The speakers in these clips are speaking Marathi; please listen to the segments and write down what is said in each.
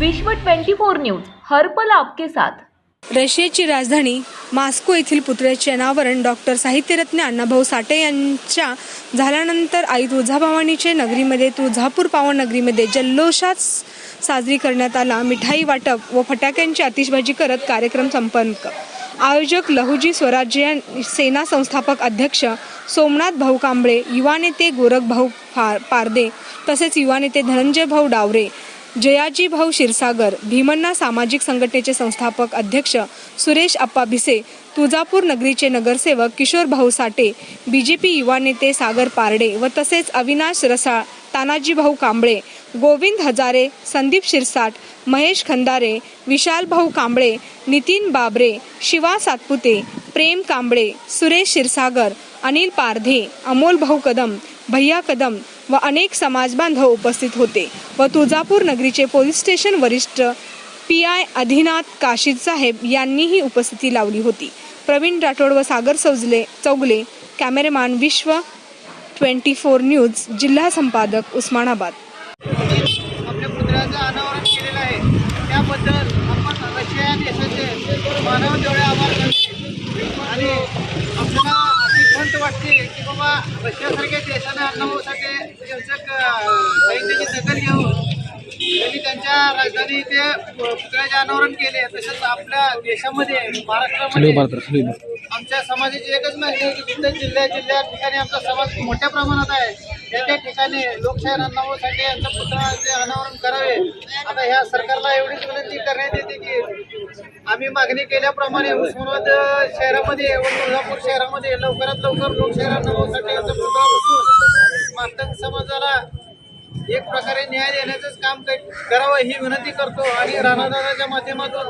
विश्व 24 न्यूज हर्पल आपके साथ. रशियाची राजधानी मॉस्को येथील पुतळ्याचे अनावरण डॉक्टर साहित्यरत्न अण्णाभाऊ साठे यांच्या झाल्यानंतर आई तुळजाभवानीचे नगरीमध्ये तुळजापूर पावन नगरीमध्ये जल्लोषात साजरी करण्यात आला. मिठाई वाटप व फटाक्यांची आतिषबाजी करत कार्यक्रम संपन्न आयोजक लहुजी स्वराज्य सेना संस्थापक अध्यक्ष सोमनाथ भाऊ कांबळे युवा नेते गोरख भाऊ फार पारदे तसेच युवा नेते धनंजय भाऊ डावरे जयाजी भाऊ क्षीरसागर भीमन्ना सामाजिक संघटनेचे संस्थापक अध्यक्ष सुरेश अप्पा भिसे तुळजापूर नगरीचे नगरसेवक Kishore Bhau Sathe B J P युवा नेते सागर पारडे व तसेच अविनाश रसाळ तानाजी भाऊ कांबळे गोविंद हजारे संदीप शिरसाट महेश खंदारे विशाल भाऊ कांबळे नितीन बाबरे शिवा सातपुते प्रेम कांबळे सुरेश क्षीरसागर अनिल पारधे अमोल भाऊ कदम भैया कदम व अनेक समाजबांधव उपस्थित होते व तुळजापूर नगरीचे पोलीस स्टेशन वरिष्ठ पी आय अधिनाथ काशीद साहेब यांनीही उपस्थिती लावली होती. प्रवीण राठोड व Sagar Saujale Chougale cameraman Vishwa twenty four news जिल्हा संपादक उस्मानाबाद. आपल्या पुतळ्याचं अनावरण केलेलं आहे. त्याबद्दल आपण रशिया देशाचे मानव बाबा रशियासारख्या देशाने अण्णाभाऊसाठी त्यांचं क- साहित्याची दखल घेऊन त्यांनी त्यांच्या राजधानी इथे पुतळ्याचे अनावरण केले. तसेच आपल्या देशामध्ये महाराष्ट्रामध्ये आमच्या समाजाची एकच मागणी आहे की जिल्ह्या जिल्ह्या ठिकाणी आमचा समाज मोठ्या प्रमाणात आहे. त्या त्या ठिकाणी लोकशाही अण्णाभाऊसाठी यांचं पुतळ्याचे अनावरण करावे. आता ह्या सरकारला एवढीच विनंती करण्यात येते की आम्ही मागणी केल्याप्रमाणे उस्मानाबाद शहरामध्ये व तुळजापूर शहरामध्ये लवकरात लवकर लोकशाही अण्णाभाऊसाठी पुतळा बसून मातंग समाजाला एक प्रकारे न्याय देण्याचंच काम करावं ही विनंती करतो आणि राणादाराच्या माध्यमातून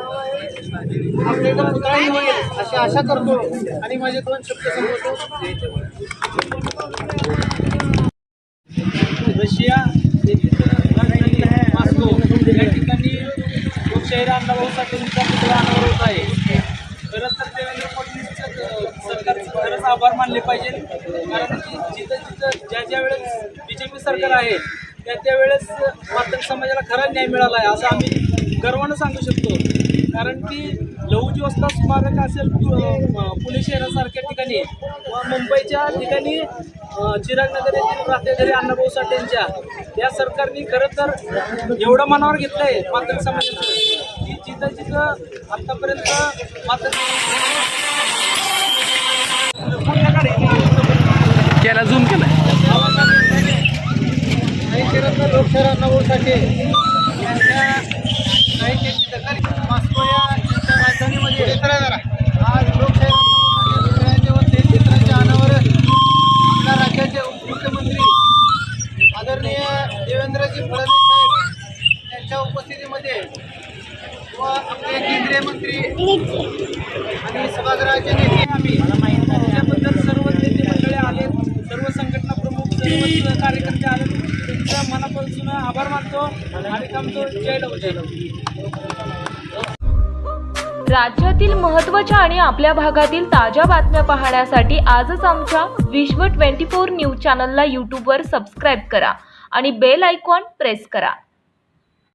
आपल्याला पुतळाही होईल अशी आशा करतो आणि माझे दोन शब्द समजतो रशिया येथील राजधानी मॉस्को या ठिकाणी लोकशाही अण्णाभाऊ साठेंचा पुतळा अनावर होत आहे खरंच तर देवेंद्र फडणवीस सरकारचं खरंच आभार मानले पाहिजे. कारण की जिथं जिथं ज्या ज्या वेळेस बी जे पी सरकार आहे त्या त्यावेळेस मात्र समाजाला खरा न्याय मिळाला आहे असं आम्ही गर्वानं सांगू शकतो. कारण की लहुजी वस्ता स्मारक असेल पुणे शहरासारख्या ठिकाणी व मुंबईच्या ठिकाणी अ, चिरागनगर येथील राहतेघरी अण्णाभाऊ साठेंच्या या सरकारने खरं तर एवढं मनावर घेतलं आहे मातंग समाजाचं. जिथं जिथं आतापर्यंत केला झूम केला. यांच्या दखल मॉस्को या राजधानीमध्ये आज लोकशाही व आपल्या राज्याचे उपमुख्यमंत्री आदरणीय देवेंद्रजी फडणवीस साहेब यांच्या उपस्थितीमध्ये व आपले केंद्रीय मंत्री आणि सभागृहाचे नेते आम्ही. त्याच्याबद्दल सर्व नेते मंडळी आले सर्व संघटना प्रमुख सर्व कार्यकर्ते आले त्यांच्या मनापासून आभार मानतो आणि थांबतो. जय लव जय लव. राज्यातील महत्त्वाच्या आणि आपल्या भागातील ताज्या बातम्या पाहण्यासाठी आजच आमच्या विश्व 24 न्यूज चॅनलला यूट्यूबवर सबस्क्राईब करा आणि बेल आयकॉन प्रेस करा.